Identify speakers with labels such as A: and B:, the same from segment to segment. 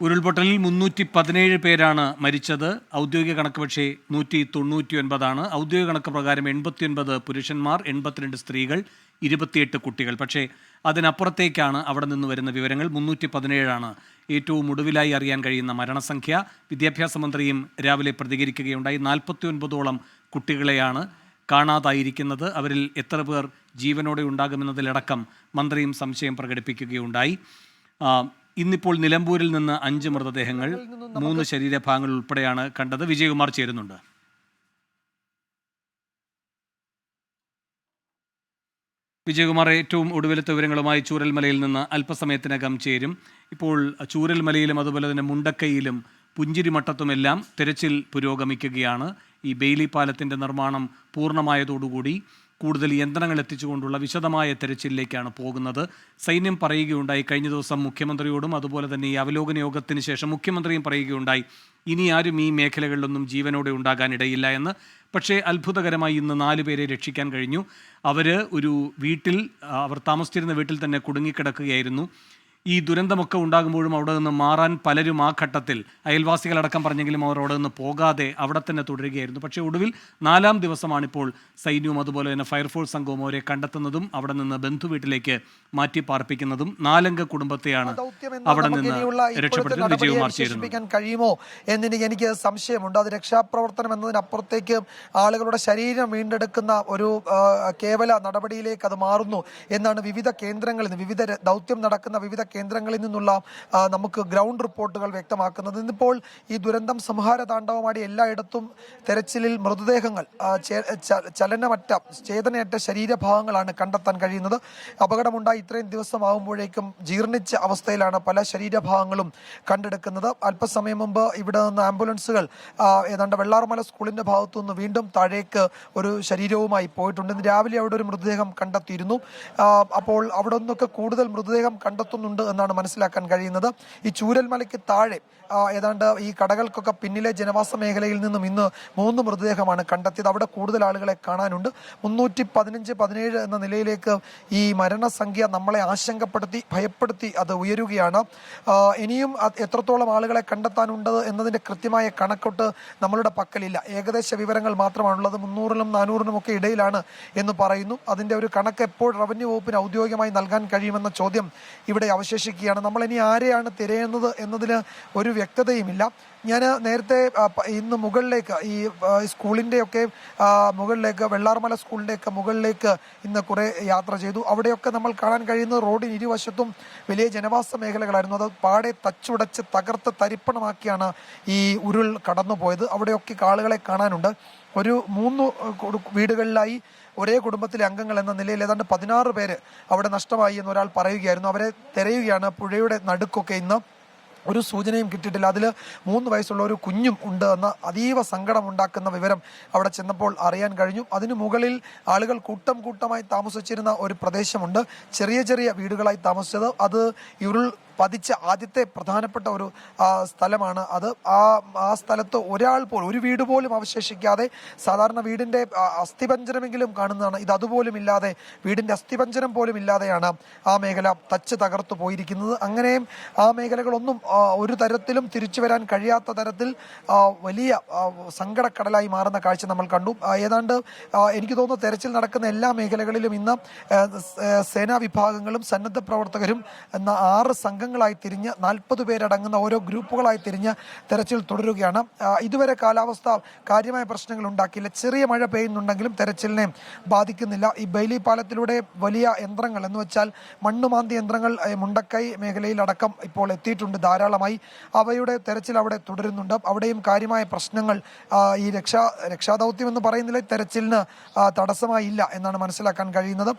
A: ഉരുൾപൊട്ടലിൽ മുന്നൂറ്റി പതിനേഴ് പേരാണ് മരിച്ചത്. ഔദ്യോഗിക കണക്ക് പക്ഷേ നൂറ്റി തൊണ്ണൂറ്റി ഒൻപതാണ് ഔദ്യോഗിക കണക്ക് പ്രകാരം എൺപത്തിയൊൻപത് പുരുഷന്മാർ എൺപത്തിരണ്ട് സ്ത്രീകൾ ഇരുപത്തിയെട്ട് കുട്ടികൾ. പക്ഷേ അതിനപ്പുറത്തേക്കാണ് അവിടെ നിന്ന് വരുന്ന വിവരങ്ങൾ. മുന്നൂറ്റി പതിനേഴാണ് ഏറ്റവും ഒടുവിലായി അറിയാൻ കഴിയുന്ന മരണസംഖ്യ. വിദ്യാഭ്യാസ മന്ത്രിയും രാവിലെ പ്രതികരിക്കുകയുണ്ടായി. നാൽപ്പത്തി ഒൻപതോളം കുട്ടികളെയാണ് കാണാതായിരിക്കുന്നത്. അവരിൽ എത്ര പേർ ജീവനോടെ ഉണ്ടാകുമെന്നതിലടക്കം മന്ത്രിയും സംശയം പ്രകടിപ്പിക്കുകയുണ്ടായി. ഇന്നിപ്പോൾ നിലമ്പൂരിൽ നിന്ന് അഞ്ച് മൃതദേഹങ്ങൾ മൂന്ന് ശരീരഭാഗങ്ങൾ ഉൾപ്പെടെയാണ് കണ്ടത്. വിജയകുമാർ ചേരുന്നുണ്ട്. വിജയകുമാർ ഏറ്റവും ഒടുവിലത്തെ വിവരങ്ങളുമായി ചൂരൽമലയിൽ നിന്ന് അല്പസമയത്തിനകം ചേരും. ഇപ്പോൾ ചൂരൽമലയിലും അതുപോലെ തന്നെ മുണ്ടക്കൈയിലും പുഞ്ചിരിമട്ടത്തുമെല്ലാം തിരച്ചിൽ പുരോഗമിക്കുകയാണ്. ഈ ബെയിലി പാലത്തിന്റെ നിർമ്മാണം പൂർണമായതോടുകൂടി കൂടുതൽ യന്ത്രങ്ങൾ എത്തിച്ചുകൊണ്ടുള്ള വിശദമായ തെരച്ചിലിലേക്കാണ് പോകുന്നത്. സൈന്യം പറയുകയുണ്ടായി. കഴിഞ്ഞ ദിവസം മുഖ്യമന്ത്രിയോടും അതുപോലെ തന്നെ ഈ അവലോകന യോഗത്തിന് ശേഷം മുഖ്യമന്ത്രിയും പറയുകയുണ്ടായി. ഇനി ആരും ഈ മേഖലകളിലൊന്നും ജീവനോടെ ഉണ്ടാകാനിടയില്ല എന്ന്. പക്ഷേ അത്ഭുതകരമായി ഇന്ന് നാല് പേരെ രക്ഷിക്കാൻ കഴിഞ്ഞു. അവർ ഒരു വീട്ടിൽ അവർ താമസിച്ചിരുന്ന വീട്ടിൽ തന്നെ കുടുങ്ങിക്കിടക്കുകയായിരുന്നു. ഈ ദുരന്തമൊക്കെ ഉണ്ടാകുമ്പോഴും അവിടെ നിന്ന് മാറാൻ പലരും ആ ഘട്ടത്തിൽ അയൽവാസികളടക്കം പറഞ്ഞെങ്കിലും അവർ അവിടെ നിന്ന് പോകാതെ അവിടെ തന്നെ തുടരുകയായിരുന്നു. പക്ഷേ ഒടുവിൽ നാലാം ദിവസമാണിപ്പോൾ സൈന്യവും അതുപോലെ തന്നെ ഫയർഫോഴ്സ് സംഘവും അവരെ കണ്ടെത്തുന്നതും അവിടെ നിന്ന് ബന്ധുവീട്ടിലേക്ക് മാറ്റി പാർപ്പിക്കുന്നതും നാലംഗ കുടുംബത്തെയാണ് അവിടെ നിന്ന് രക്ഷപ്പെടുത്തി വിജയകുമാർ ചേരുന്നത്
B: കഴിയുമോ എന്നിന് എനിക്ക് സംശയമുണ്ട്. അത് രക്ഷാപ്രവർത്തനം എന്നതിനപ്പുറത്തേക്ക് ആളുകളുടെ ശരീരം വീണ്ടെടുക്കുന്ന ഒരു കേവല നടപടിയിലേക്ക് അത് മാറുന്നു എന്നാണ് വിവിധ കേന്ദ്രങ്ങളിൽ നിന്ന് വിവിധ ദൗത്യം നടക്കുന്ന വിവിധ കേന്ദ്രങ്ങളിൽ നിന്നുള്ള നമുക്ക് ഗ്രൗണ്ട് റിപ്പോർട്ടുകൾ വ്യക്തമാക്കുന്നത്. ഇന്നിപ്പോൾ ഈ ദുരന്തം സംഹാര താണ്ഡവമാടി എല്ലായിടത്തും തെരച്ചിലിൽ മൃതദേഹങ്ങൾ ചലനമറ്റ ചേതനയറ്റ ശരീരഭാഗങ്ങളാണ് കണ്ടെത്താൻ കഴിയുന്നത്. അപകടമുണ്ടായി ഇത്രയും ദിവസമാകുമ്പോഴേക്കും ജീർണിച്ച അവസ്ഥയിലാണ് പല ശരീരഭാഗങ്ങളും കണ്ടെടുക്കുന്നത്. അല്പസമയം മുമ്പ് ഇവിടെ നിന്ന് ആംബുലൻസുകൾ ഏതാണ്ട് വെള്ളാർമല സ്കൂളിന്റെ ഭാഗത്തു നിന്ന് വീണ്ടും താഴേക്ക് ഒരു ശരീരവുമായി പോയിട്ടുണ്ട്. ഇന്ന് രാവിലെ അവിടെ ഒരു മൃതദേഹം കണ്ടെത്തിയിരുന്നു. അപ്പോൾ അവിടെ നിന്നൊക്കെ കൂടുതൽ മൃതദേഹം കണ്ടെത്തുന്നുണ്ട് എന്നാണ് മനസ്സിലാക്കാൻ കഴിയുന്നത്. ഈ ചൂരൽമലയ്ക്ക് താഴെ ഏതാണ്ട് ഈ കടകൾക്കൊക്കെ പിന്നിലെ ജനവാസ മേഖലയിൽ നിന്നും ഇന്ന് മൂന്ന് മൃതദേഹമാണ് കണ്ടെത്തിയത്. അവിടെ കൂടുതൽ ആളുകളെ കാണാനുണ്ട്. മുന്നൂറ്റി പതിനഞ്ച് പതിനേഴ് എന്ന നിലയിലേക്ക് ഈ മരണസംഖ്യ നമ്മളെ ആശങ്കപ്പെടുത്തി ഭയപ്പെടുത്തി അത് ഉയരുകയാണ്. ഇനിയും എത്രത്തോളം ആളുകളെ കണ്ടെത്താനുണ്ട് എന്നതിന്റെ കൃത്യമായ കണക്കൊട്ട് നമ്മളുടെ പക്കലില്ല. ഏകദേശ വിവരങ്ങൾ മാത്രമാണുള്ളത്. മുന്നൂറിനും നാനൂറിനും ഒക്കെ ഇടയിലാണ് എന്ന് പറയുന്നു. അതിന്റെ ഒരു കണക്ക് എപ്പോൾ റവന്യൂ വകുപ്പിന് ഔദ്യോഗികമായി നൽകാൻ കഴിയുമെന്ന ചോദ്യം ഇവിടെ അവശേഷിക്കുകയാണ്. നമ്മൾ ഇനി ആരെയാണ് തിരയുന്നത് എന്നതിന് ഒരു വ്യക്തതയുമില്ല. ഞാൻ നേരത്തെ ഇന്ന് മുകളിലേക്ക് ഈ സ്കൂളിന്റെയൊക്കെ മുകളിലേക്ക് വെള്ളാർമല സ്കൂളിന്റെയൊക്കെ മുകളിലേക്ക് ഇന്ന് കുറേ യാത്ര ചെയ്തു. അവിടെയൊക്കെ നമ്മൾ കാണാൻ കഴിയുന്ന റോഡിന് ഇരുവശത്തും വലിയ ജനവാസ മേഖലകളായിരുന്നു. അത് പാടെ തച്ചുടച്ച് തകർത്ത് തരിപ്പണമാക്കിയാണ് ഈ ഉരുൾ കടന്നുപോയത്. അവിടെയൊക്കെ ആളുകളെ കാണാനുണ്ട്. ഒരു മൂന്ന് വീടുകളിലായി ഒരേ കുടുംബത്തിലെ അംഗങ്ങൾ എന്ന നിലയിൽ ഏതാണ്ട് പതിനാറ് പേര് അവിടെ നഷ്ടമായി എന്ന് ഒരാൾ പറയുകയായിരുന്നു. അവരെ തിരയുകയാണ്. പുഴയുടെ നടുക്കൊക്കെ ഇന്ന് ഒരു സൂചനയും കിട്ടിയിട്ടില്ല. അതിൽ മൂന്ന് വയസ്സുള്ള ഒരു കുഞ്ഞും ഉണ്ട് എന്ന അതീവ സങ്കടം ഉണ്ടാക്കുന്ന വിവരം അവിടെ ചെന്നപ്പോൾ അറിയാൻ കഴിഞ്ഞു. അതിനു മുകളിൽ ആളുകൾ കൂട്ടം കൂട്ടമായി താമസിച്ചിരുന്ന ഒരു പ്രദേശമുണ്ട്. ചെറിയ ചെറിയ വീടുകളായി താമസിച്ചത്. അത് ഇരുൾ പതിച്ച ആദ്യത്തെ പ്രധാനപ്പെട്ട ഒരു സ്ഥലമാണ് അത്. ആ ആ സ്ഥലത്ത് ഒരാൾ പോലും ഒരു വീട് പോലും അവശേഷിക്കാതെ സാധാരണ വീടിന്റെ അസ്ഥിപഞ്ചരമെങ്കിലും കാണുന്നതാണ്. ഇത് അതുപോലും ഇല്ലാതെ വീടിന്റെ അസ്ഥിപഞ്ചരം പോലും ഇല്ലാതെയാണ് ആ മേഖല തച്ച് തകർത്തു പോയിരിക്കുന്നത്. അങ്ങനെയും ആ മേഖലകളൊന്നും ഒരു തരത്തിലും തിരിച്ചു വരാൻ കഴിയാത്ത തരത്തിൽ വലിയ സങ്കടക്കടലായി മാറുന്ന കാഴ്ച നമ്മൾ കണ്ടു. ഏതാണ്ട് എനിക്ക് തോന്നുന്നു തെരച്ചിൽ നടക്കുന്ന എല്ലാ മേഖലകളിലും ഇന്ന് സേനാ വിഭാഗങ്ങളും സന്നദ്ധ പ്രവർത്തകരും എന്ന ആറ് സംഘങ്ങളായി തിരിഞ്ഞ് നാൽപ്പത് പേരടങ്ങുന്ന ഓരോ ഗ്രൂപ്പുകളായി തിരിഞ്ഞ് തെരച്ചിൽ തുടരുകയാണ്. ഇതുവരെ കാലാവസ്ഥ കാര്യമായ പ്രശ്നങ്ങൾ ഉണ്ടാക്കിയില്ല. ചെറിയ മഴ പെയ്യുന്നുണ്ടെങ്കിലും തെരച്ചിലിനെ ബാധിക്കുന്നില്ല. ഈ ബൈലി പാലത്തിലൂടെ വലിയ യന്ത്രങ്ങൾ എന്ന് വെച്ചാൽ മണ്ണുമാന്തി യന്ത്രങ്ങൾ മുണ്ടക്കൈ മേഖലയിലടക്കം ഇപ്പോൾ എത്തിയിട്ടുണ്ട്. ധാരാളമായി അവയുടെ തെരച്ചിൽ അവിടെ തുടരുന്നുണ്ട്. അവിടെയും കാര്യമായ പ്രശ്നങ്ങൾ ഈ രക്ഷാ രക്ഷാദൗത്യം എന്ന് പറയുന്നില്ല തെരച്ചിലിന് തടസ്സമായില്ല എന്നാണ് മനസ്സിലാക്കാൻ കഴിയുന്നത്.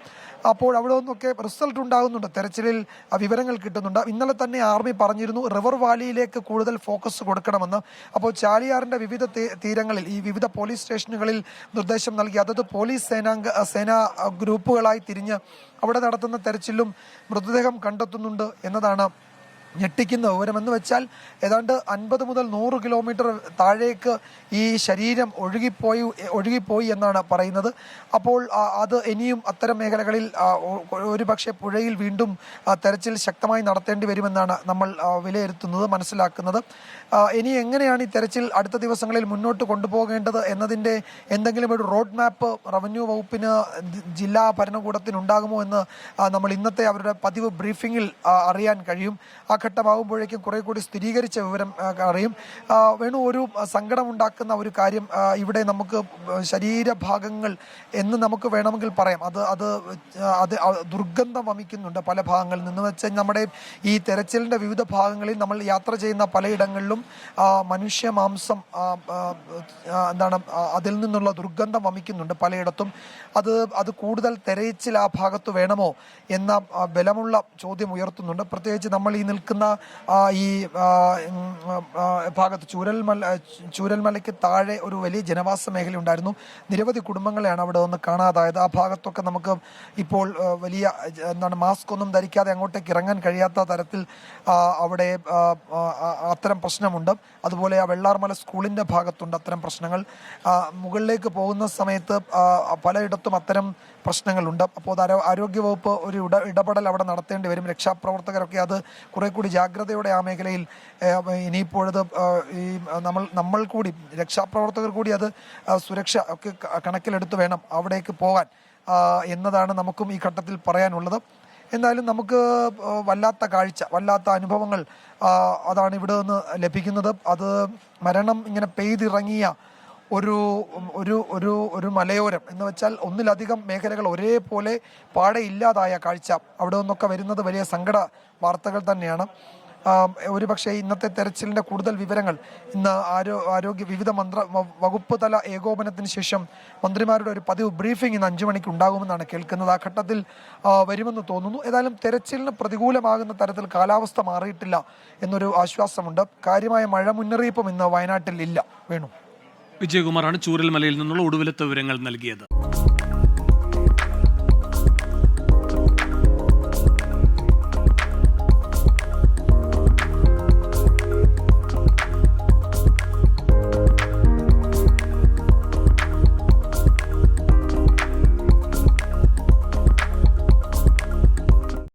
B: അപ്പോൾ അവിടെ നിന്നൊക്കെ റിസൾട്ട് ഉണ്ടാകുന്നുണ്ട്. തെരച്ചിലിൽ വിവരങ്ങൾ കിട്ടുന്നുണ്ട്. ഇന്നലെ തന്നെ ആർമി പറഞ്ഞിരുന്നു റിവർ വാലിയിലേക്ക് കൂടുതൽ ഫോക്കസ് കൊടുക്കണമെന്ന്. അപ്പോൾ ചാലിയാറിന്റെ വിവിധ തീരങ്ങളിൽ ഈ വിവിധ പോലീസ് സ്റ്റേഷനുകളിൽ നിർദ്ദേശം നൽകി. അതത് പോലീസ് സേനാംഗ സേനാ ഗ്രൂപ്പുകളായി തിരിഞ്ഞ് അവിടെ നടത്തുന്ന തെരച്ചിലും മൃതദേഹം കണ്ടെത്തുന്നുണ്ട് എന്നതാണ് ഞെട്ടിക്കുന്ന വിവരം എന്ന് വെച്ചാൽ ഏതാണ്ട് അൻപത് മുതൽ നൂറ് കിലോമീറ്റർ താഴേക്ക് ഈ ശരീരം ഒഴുകിപ്പോയി ഒഴുകിപ്പോയി എന്നാണ് പറയുന്നത്. അപ്പോൾ അത് ഇനിയും അത്തരം മേഖലകളിൽ ഒരുപക്ഷെ ഒരു പക്ഷേ പുഴയിൽ വീണ്ടും തെരച്ചിൽ ശക്തമായി നടത്തേണ്ടി വരുമെന്നാണ് നമ്മൾ വിലയിരുത്തുന്നത് മനസ്സിലാക്കുന്നത്. ഇനി എങ്ങനെയാണ് ഈ തെരച്ചിൽ അടുത്ത ദിവസങ്ങളിൽ മുന്നോട്ട് കൊണ്ടുപോകേണ്ടത് എന്നതിന്റെ എന്തെങ്കിലും ഒരു റോഡ് മാപ്പ് റവന്യൂ വകുപ്പിന് ജില്ലാ ഭരണകൂടത്തിനുണ്ടാകുമോ എന്ന് നമ്മൾ ഇന്നത്തെ അവരുടെ പതിവ് ബ്രീഫിങ്ങിൽ അറിയാൻ കഴിയും. ആ ഘട്ടമാകുമ്പോഴേക്കും കുറെ കൂടി സ്ഥിരീകരിച്ച വിവരം അറിയും. വേണു ഒരു സങ്കടമുണ്ടാക്കുന്ന ഒരു കാര്യം ഇവിടെ നമുക്ക് ശരീരഭാഗങ്ങൾ എന്ന് നമുക്ക് വേണമെങ്കിൽ പറയാം. അത് അത് അത് ദുർഗന്ധം വമിക്കുന്നുണ്ട് പല ഭാഗങ്ങളിൽ നിന്ന്. വെച്ചാൽ നമ്മുടെ ഈ തെരച്ചിലിന്റെ വിവിധ ഭാഗങ്ങളിൽ നമ്മൾ യാത്ര ചെയ്യുന്ന പലയിടങ്ങളിലും മനുഷ്യ മാംസം എന്താണ് അതിൽ നിന്നുള്ള ദുർഗന്ധം വമിക്കുന്നുണ്ട് പലയിടത്തും. അത് അത് കൂടുതൽ തെരച്ചിൽ ആ ഭാഗത്ത് വേണമോ എന്ന ബലമുള്ള ചോദ്യം ഉയർത്തുന്നുണ്ട്. പ്രത്യേകിച്ച് നമ്മൾ ഈ നിൽക്കുന്ന ആ, ഈ ഭാഗത്ത് ചൂരൽമല ചൂരൽമലയ്ക്ക് താഴെ ഒരു വലിയ ജനവാസ മേഖല ഉണ്ടായിരുന്നു. നിരവധി കുടുംബങ്ങളെയാണ് അവിടെ ഒന്ന് കാണാതായത്. ആ ഭാഗത്തൊക്കെ നമുക്ക് ഇപ്പോൾ വലിയ എന്താണ് മാസ്ക് ഒന്നും ധരിക്കാതെ അങ്ങോട്ടേക്ക് ഇറങ്ങാൻ കഴിയാത്ത തരത്തിൽ അവിടെ അത്തരം പ്രശ്നമുണ്ട്. അതുപോലെ ആ വെള്ളാർമല സ്കൂളിന്റെ ഭാഗത്തുണ്ട് അത്തരം പ്രശ്നങ്ങൾ. മുകളിലേക്ക് പോകുന്ന സമയത്ത് പലയിടത്തും അത്തരം പ്രശ്നങ്ങളുണ്ട്. അപ്പോൾ അത് ആരോ- ആരോഗ്യവകുപ്പ് ഒരു ഇട ഇടപെടൽ അവിടെ നടത്തേണ്ടി വരും. രക്ഷാപ്രവർത്തകരൊക്കെ അത് കുറെ കൂടി ജാഗ്രതയോടെ ആ മേഖലയിൽ ഇനിയിപ്പോഴത് ഈ നമ്മൾ നമ്മൾ കൂടി രക്ഷാപ്രവർത്തകർ കൂടി അത് സുരക്ഷ ഒക്കെ കണക്കിലെടുത്ത് വേണം അവിടേക്ക് പോകാൻ. എന്നതാണ് നമുക്കും ഈ ഘട്ടത്തിൽ പറയാനുള്ളത്. എന്തായാലും നമുക്ക് വല്ലാത്ത കാഴ്ച വല്ലാത്ത അനുഭവങ്ങൾ അതാണ് ഇവിടെ നിന്ന് ലഭിക്കുന്നത്. അത് മരണം ഇങ്ങനെ പെയ്തിറങ്ങിയ ഒരു ഒരു ഒരു ഒരു മലയോരം എന്ന് വെച്ചാൽ ഒന്നിലധികം മേഖലകൾ ഒരേപോലെ പാടെ ഇല്ലാതായ കാഴ്ച. അവിടെ നിന്നൊക്കെ വരുന്നത് വലിയ സങ്കട വാർത്തകൾ തന്നെയാണ്. ഒരു ഒരുപക്ഷെ ഇന്നത്തെ തെരച്ചിലിന്റെ കൂടുതൽ വിവരങ്ങൾ ഇന്ന് ആരോ ആരോഗ്യ വിവിധ മന്ത്ര വകുപ്പ് തല ഏകോപനത്തിന് ശേഷം മന്ത്രിമാരുടെ ഒരു പതിവ് ബ്രീഫിംഗ് ഇന്ന് അഞ്ചു മണിക്ക് ഉണ്ടാകുമെന്നാണ് കേൾക്കുന്നത്. ആ ഘട്ടത്തിൽ വരുമെന്ന് തോന്നുന്നു. ഏതായാലും തെരച്ചിലിന് പ്രതികൂലമാകുന്ന തരത്തിൽ കാലാവസ്ഥ മാറിയിട്ടില്ല എന്നൊരു ആശ്വാസമുണ്ട്. കാര്യമായ മഴ മുന്നറിയിപ്പും ഇന്ന് വയനാട്ടിൽ ഇല്ല. വേണു.
A: വിജയകുമാറാണ് ചൂരൽമലയിൽ നിന്നുള്ള ഒടുവിലത്തെ വിവരങ്ങൾ നൽകിയത്